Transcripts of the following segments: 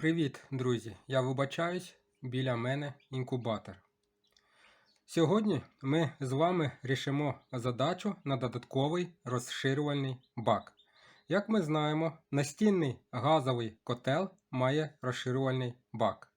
Привіт, друзі! Я вибачаюсь, біля мене інкубатор. Сьогодні ми з вами рішимо задачу на додатковий розширювальний бак. Як ми знаємо, настінний газовий котел має розширювальний бак.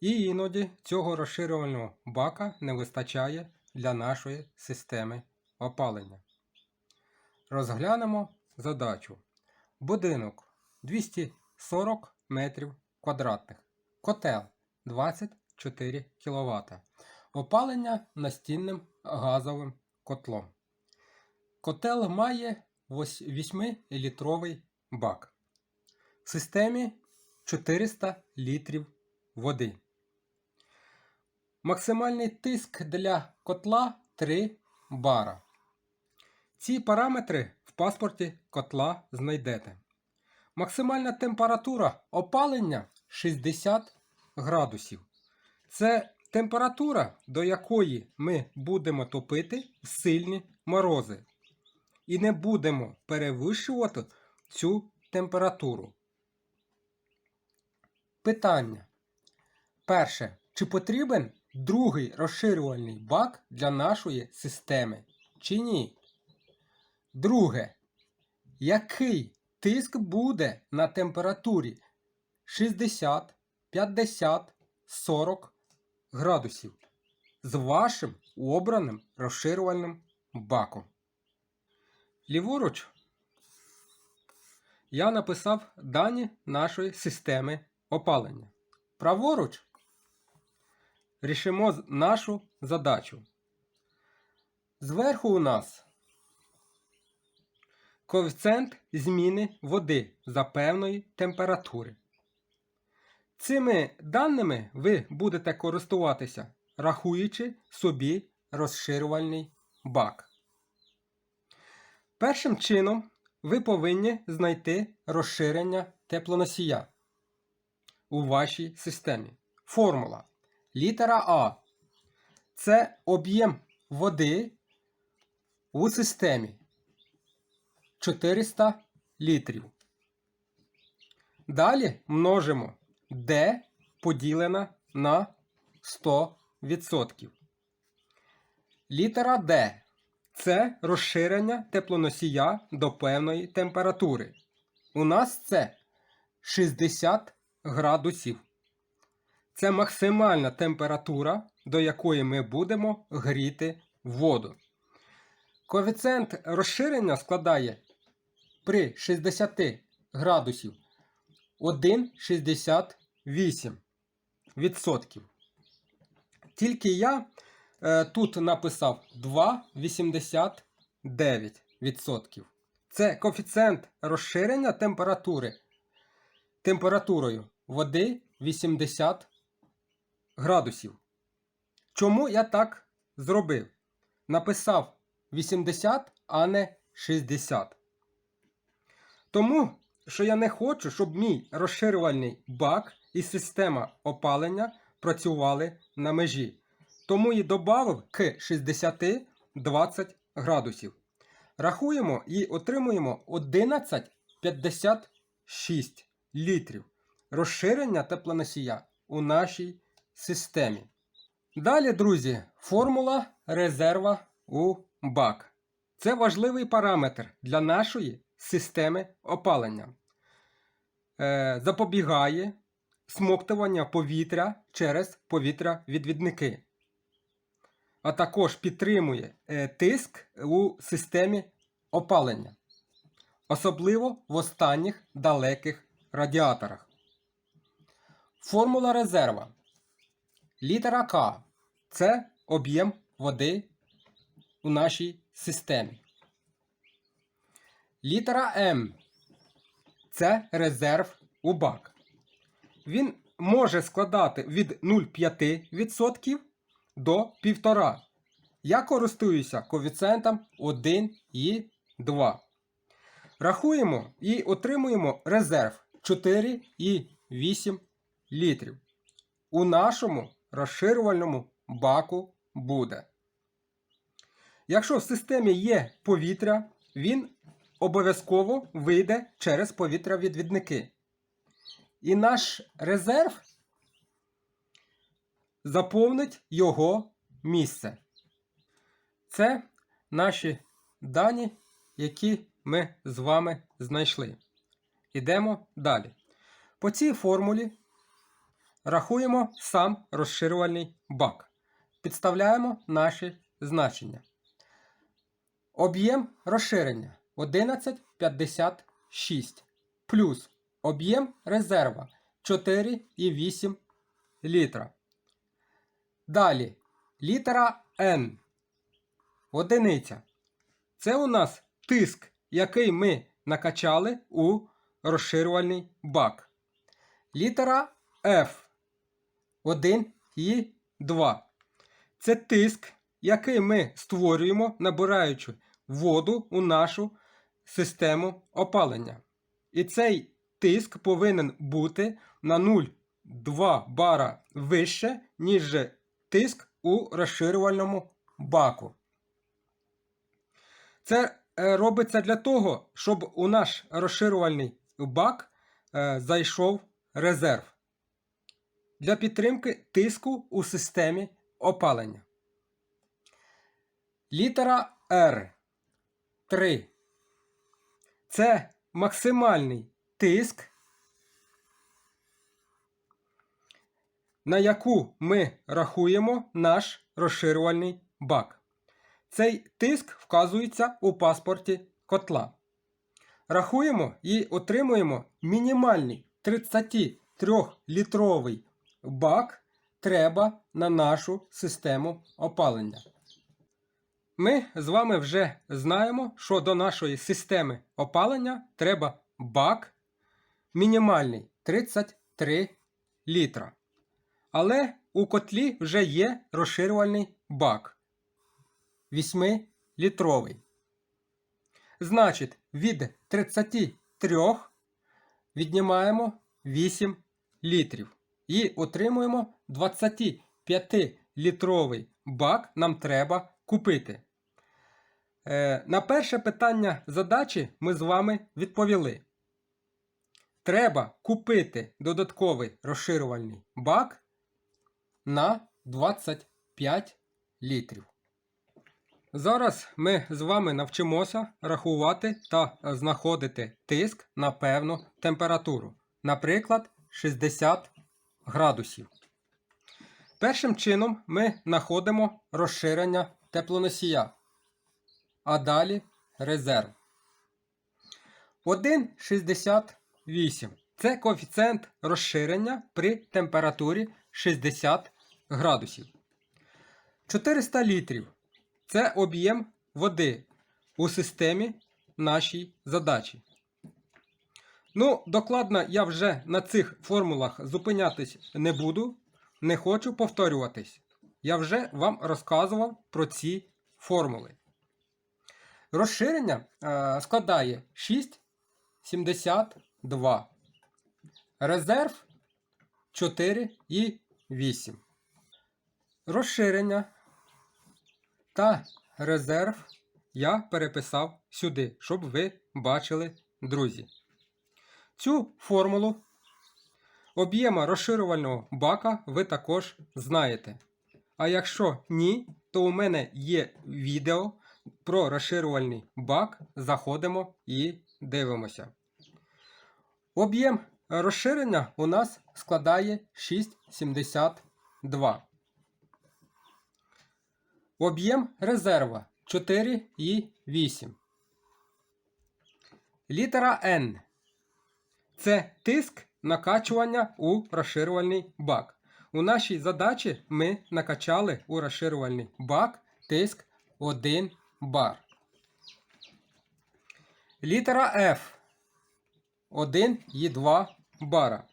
І іноді цього розширювального бака не вистачає для нашої системи опалення. Розглянемо задачу. Будинок 240 метрів квадратних. Котел 24 кВт. Опалення настінним газовим котлом. Котел має 8-літровий бак. В системі 400 літрів води. Максимальний тиск для котла 3 бара. Ці параметри в паспорті котла знайдете. Максимальна температура опалення 60 градусів. Це температура, до якої ми будемо топити сильні морози. І не будемо перевищувати цю температуру. Питання. Перше. Чи потрібен другий розширювальний бак для нашої системи? Чи ні? Друге. Який тиск буде на температурі 60, 50, 40 градусів з вашим обраним розширювальним баком? Ліворуч я написав дані нашої системи опалення. Праворуч рішимо нашу задачу. Зверху у нас коефіцієнт зміни води за певної температури. Цими даними ви будете користуватися, рахуючи собі розширювальний бак. Першим чином ви повинні знайти розширення теплоносія у вашій системі. Формула літера А це об'єм води у системі 400 літрів. Далі множимо D поділена на 100%. Літера D це розширення теплоносія до певної температури. У нас це 60 градусів. Це максимальна температура, до якої ми будемо гріти воду. Коефіцієнт розширення складає при 60 градусів 1,68%. Тільки я е, тут написав 2,89%. Це коефіцієнт розширення температури температурою води 80 градусів. Чому я так зробив? Написав 80, а не 60. Тому що я не хочу, щоб мій розширювальний бак і система опалення працювали на межі. Тому і додав к 60 20 градусів. Рахуємо і отримуємо 11,56 літрів розширення теплоносія у нашій системі. Далі, друзі, формула резерва у бак. Це важливий параметр для нашої системи опалення. Е, запобігає смоктування повітря через повітрявідвідники, а також підтримує е, тиск у системі опалення, особливо в останніх далеких радіаторах. Формула резерва. Літера К це об'єм води у нашій системі. Літера М це резерв у бак. Він може складати від 0,5% до 1,5%. Я користуюся коефіцієнтом 1 і 2. Рахуємо і отримуємо резерв 4,8 літрів. У нашому розширювальному баку буде. Якщо в системі є повітря, він обов'язково вийде через повітрявідвідники. і наш резерв заповнить його місце. Це наші дані, які ми з вами знайшли. Ідемо далі. По цій формулі рахуємо сам розширювальний бак. Підставляємо наші значення. Об'єм розширення 11,56 плюс об'єм резерва 4,8 літра. Далі літера N. Одиниця. Це у нас тиск, який ми накачали у розширювальний бак. Літера F. 1 і 2. Це тиск, який ми створюємо, набираючи воду у нашу систему опалення. І цей тиск повинен бути на 0,2 бара вище, ніж тиск у розширювальному баку. Це е, робиться для того, щоб у наш розширювальний бак е, зайшов резерв для підтримки тиску у системі опалення. Літера R 3. Це максимальний тиск, на яку ми рахуємо наш розширювальний бак. Цей тиск вказується у паспорті котла. Рахуємо і отримуємо мінімальний 33-літровий бак треба на нашу систему опалення. Ми з вами вже знаємо, що до нашої системи опалення треба бак мінімальний 33 літра. Але у котлі вже є розширювальний бак 8-літровий. Значить, від 33 віднімаємо 8 літрів. І отримуємо 25-літровий бак нам треба купити. Е, на перше питання задачі ми з вами відповіли. Треба купити додатковий розширювальний бак на 25 літрів. Зараз ми з вами навчимося рахувати та знаходити тиск на певну температуру. Наприклад, 60 градусів. Першим чином ми знаходимо розширення теплоносія, а далі резерв. 1,68 це коефіцієнт розширення при температурі 60 градусів. 400 літрів це об'єм води у системі нашій задачі. Ну, докладно я вже на цих формулах зупинятись не буду, не хочу повторюватись. Я вже вам розказував про ці формули. Розширення е, складає 6,72. Резерв 4,8. Розширення та резерв я переписав сюди, щоб ви бачили, друзі. Цю формулу об'єма розширювального бака ви також знаєте. А якщо ні, то у мене є відео про розширювальний бак. Заходимо і дивимося. Об'єм розширення у нас складає 6,72. Об'єм резерва 4,8. Літера N. Це тиск накачування у розширювальний бак. У нашій задачі ми накачали у розширювальний бак тиск 1 бар. Літера F 1 і 2 бара.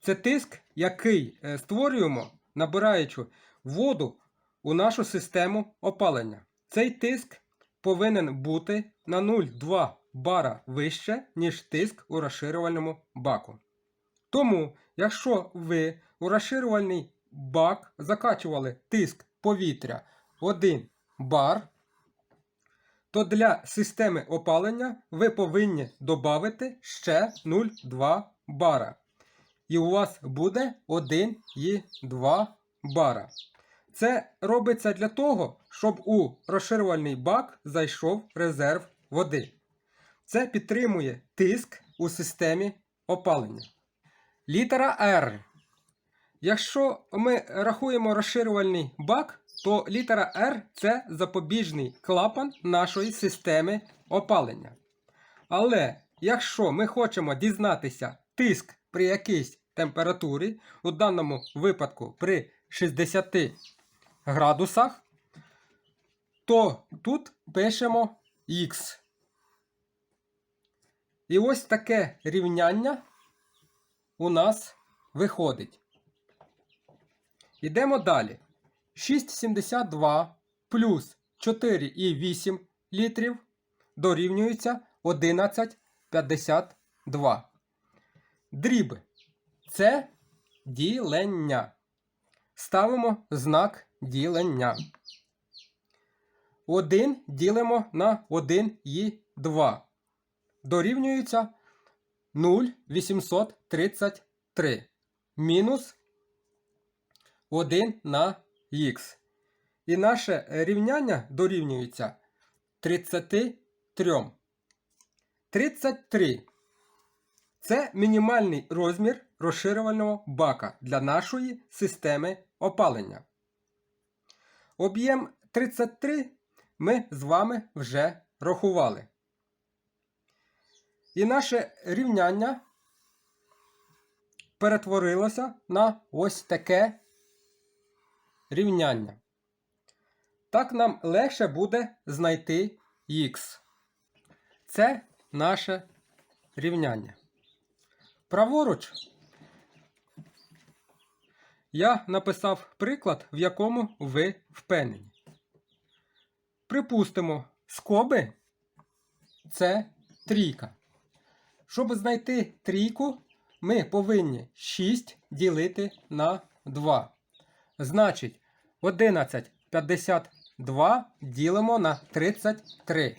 Це тиск, який е, створюємо, набираючи воду у нашу систему опалення. Цей тиск повинен бути на 0,2 бара вище, ніж тиск у розширювальному баку. Тому, якщо ви у розширювальний бак закачували тиск повітря 1 бар, то для системи опалення ви повинні додати ще 0,2 бара. і у вас буде 1 і 2 бара. Це робиться для того, щоб у розширювальний бак зайшов резерв води. Це підтримує тиск у системі опалення. Літера R. Якщо ми рахуємо розширювальний бак, то літера R це запобіжний клапан нашої системи опалення. Але якщо ми хочемо дізнатися тиск при якійсь температурі, у даному випадку при 60 градусах, то тут пишемо X. І ось таке рівняння у нас виходить. Йдемо далі. 6,72 плюс 4,8 літрів дорівнюється 11,52. Дріби. Це ділення. Ставимо знак ділення. 1 ділимо на 1 і 2. Дорівнюється 0,833 мінус 1 на х. І наше рівняння дорівнюється 33. 33 це мінімальний розмір розширювального бака для нашої системи опалення. Об'єм 33 ми з вами вже рахували. І наше рівняння перетворилося на ось таке рівняння. Так нам легше буде знайти х. Це наше рівняння. Праворуч я написав приклад, в якому ви впевнені. Припустимо, скоби це трійка. Щоб знайти трійку, ми повинні 6 ділити на 2. Значить, 11,52 ділимо на 33.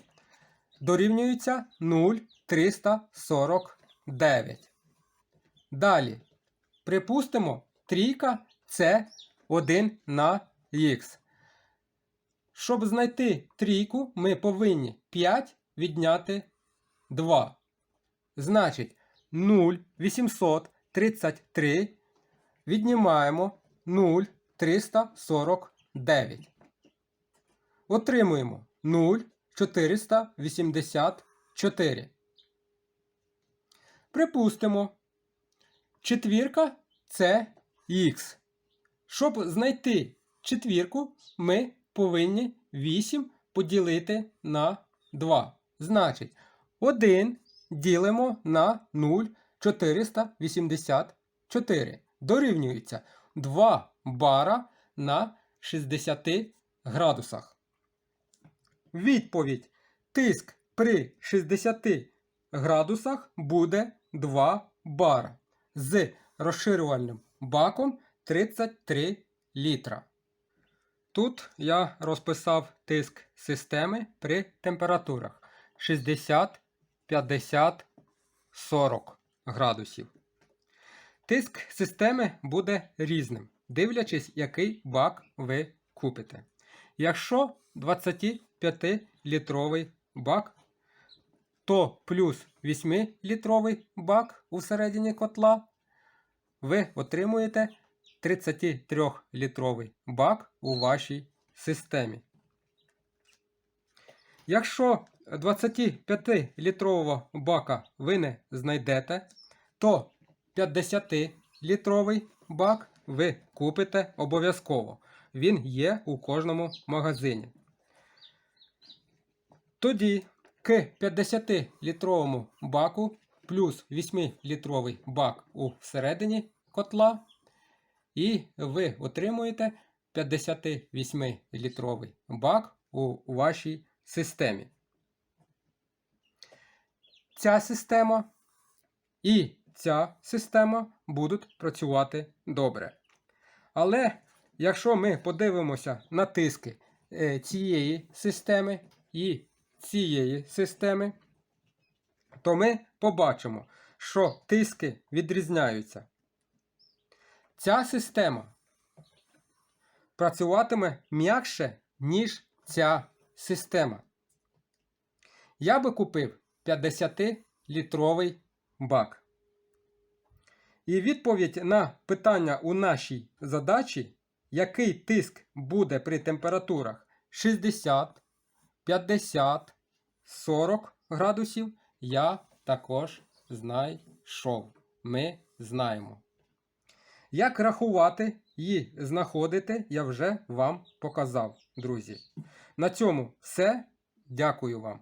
Дорівнюється 0,349. Далі. Припустимо, трійка це 1 на х. Щоб знайти трійку, ми повинні 5 відняти 2. Значить, 0,833 віднімаємо 0,349. Отримуємо 0,484. Припустимо, четвірка це х. Щоб знайти четвірку, ми повинні 8 поділити на 2. Значить, 1 ділимо на 0,484. Дорівнюється 2 бара на 60 градусах. Відповідь. Тиск при 60 градусах буде 2 бара з розширювальним баком 33 літра. Тут я розписав тиск системи при температурах 60, 50, 40 градусів. Тиск системи буде різним, дивлячись, який бак ви купите. Якщо 25-літровий бак, то плюс 8-літровий бак у середині котла, ви отримуєте 33-літровий бак у вашій системі. Якщо 25-літрового бака ви не знайдете, то 50-літровий бак ви купите обов'язково. Він є у кожному магазині. Тоді к 50-літровому баку плюс 8-літровий бак у середині котла, і ви отримуєте 58-літровий бак у вашій системі. Ця система і ця система будуть працювати добре. Але якщо ми подивимося на тиски е, цієї системи і цієї системи, то ми побачимо, що тиски відрізняються. ця система працюватиме м'якше, ніж ця система. Я би купив 50-літровий бак. І відповідь на питання у нашій задачі, який тиск буде при температурах 60, 50, 40 градусів, я також знайшов. Ми знаємо. Як рахувати і знаходити, я вже вам показав, друзі. На цьому все. Дякую вам.